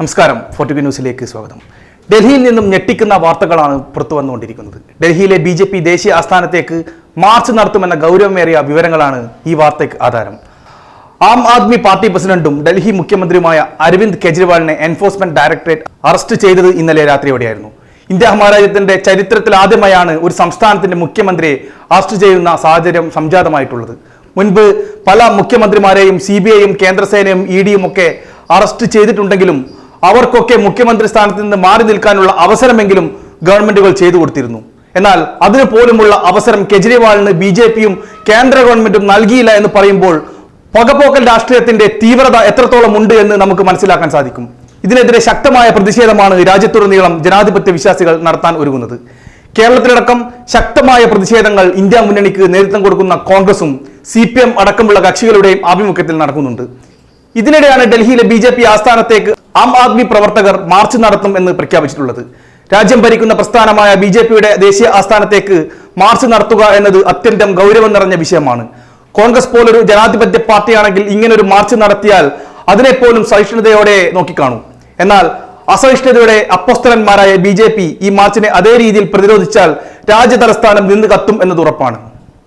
നമസ്കാരം. ഫോർട്ടി ന്യൂസിലേക്ക് സ്വാഗതം. ഡൽഹിയിൽ നിന്നും ഞെട്ടിക്കുന്ന വാർത്തകളാണ് പുറത്തു വന്നുകൊണ്ടിരിക്കുന്നത്. ഡൽഹിയിലെ ബി ജെ പി ദേശീയ ആസ്ഥാനത്തേക്ക് മാർച്ച് നടത്തുമെന്ന ഗൗരവമേറിയ വിവരങ്ങളാണ് ഈ വാർത്തയ്ക്ക് ആധാരം. ആം ആദ്മി പാർട്ടി പ്രസിഡന്റും ഡൽഹി മുഖ്യമന്ത്രിയുമായ അരവിന്ദ് കെജ്രിവാളിനെ എൻഫോഴ്സ്മെന്റ് ഡയറക്ടറേറ്റ് അറസ്റ്റ് ചെയ്തത് ഇന്നലെ രാത്രിയോടെയായിരുന്നു ഇന്ത്യ മഹാരാജ്യത്തിന്റെ ചരിത്രത്തിൽ ആദ്യമായാണ് ഒരു സംസ്ഥാനത്തിന്റെ മുഖ്യമന്ത്രിയെ അറസ്റ്റ് ചെയ്യുന്ന സാഹചര്യം സംജാതമായിട്ടുള്ളത്. മുൻപ് പല മുഖ്യമന്ത്രിമാരെയും സി ബി ഐയും കേന്ദ്രസേനയും ഇ ഡിയും ഒക്കെ അറസ്റ്റ് ചെയ്തിട്ടുണ്ടെങ്കിലും അവർക്കൊക്കെ മുഖ്യമന്ത്രി സ്ഥാനത്ത് നിന്ന് മാറി നിൽക്കാനുള്ള അവസരമെങ്കിലും ഗവൺമെന്റുകൾ ചെയ്തു കൊടുത്തിരുന്നു. എന്നാൽ അതിനു പോലുമുള്ള അവസരം കെജ്രിവാളിന് ബി ജെ പിയും കേന്ദ്ര ഗവൺമെന്റും നൽകിയില്ല എന്ന് പറയുമ്പോൾ പകപോക്കൽ രാഷ്ട്രീയത്തിന്റെ തീവ്രത എത്രത്തോളം ഉണ്ട് എന്ന് നമുക്ക് മനസ്സിലാക്കാൻ സാധിക്കും. ഇതിനെതിരെ ശക്തമായ പ്രതിഷേധമാണ് രാജ്യത്തുടനീളം ജനാധിപത്യ വിശ്വാസികൾ നടത്താൻ ഒരുങ്ങുന്നത്. കേരളത്തിലടക്കം ശക്തമായ പ്രതിഷേധങ്ങൾ ഇന്ത്യ മുന്നണിക്ക് നേതൃത്വം കൊടുക്കുന്ന കോൺഗ്രസും സി പി എം അടക്കമുള്ള കക്ഷികളുടെയും ആഭിമുഖ്യത്തിൽ നടക്കുന്നുണ്ട്. ഇതിനിടെയാണ് ഡൽഹിയിലെ ബി ആസ്ഥാനത്തേക്ക് ആം ആദ്മി പ്രവർത്തകർ മാർച്ച് നടത്തും എന്ന് പ്രഖ്യാപിച്ചിട്ടുള്ളത്. രാജ്യം ഭരിക്കുന്ന പ്രസ്ഥാനമായ ബി ജെ പിയുടെ ദേശീയ ആസ്ഥാനത്തേക്ക് മാർച്ച് നടത്തുക എന്നത് അത്യന്തം ഗൗരവം നിറഞ്ഞ വിഷയമാണ്. കോൺഗ്രസ് പോലൊരു ജനാധിപത്യ പാർട്ടിയാണെങ്കിൽ ഇങ്ങനൊരു മാർച്ച് നടത്തിയാൽ അതിനെപ്പോലും സഹിഷ്ണുതയോടെ നോക്കിക്കാണും. എന്നാൽ അസഹിഷ്ണുതയുടെ അപ്പോസ്തലന്മാരായ ബി ഈ മാർച്ചിനെ അതേ രീതിയിൽ പ്രതിരോധിച്ചാൽ രാജ്യതലസ്ഥാനം നിന്ന് കത്തും എന്നത് ഉറപ്പാണ്.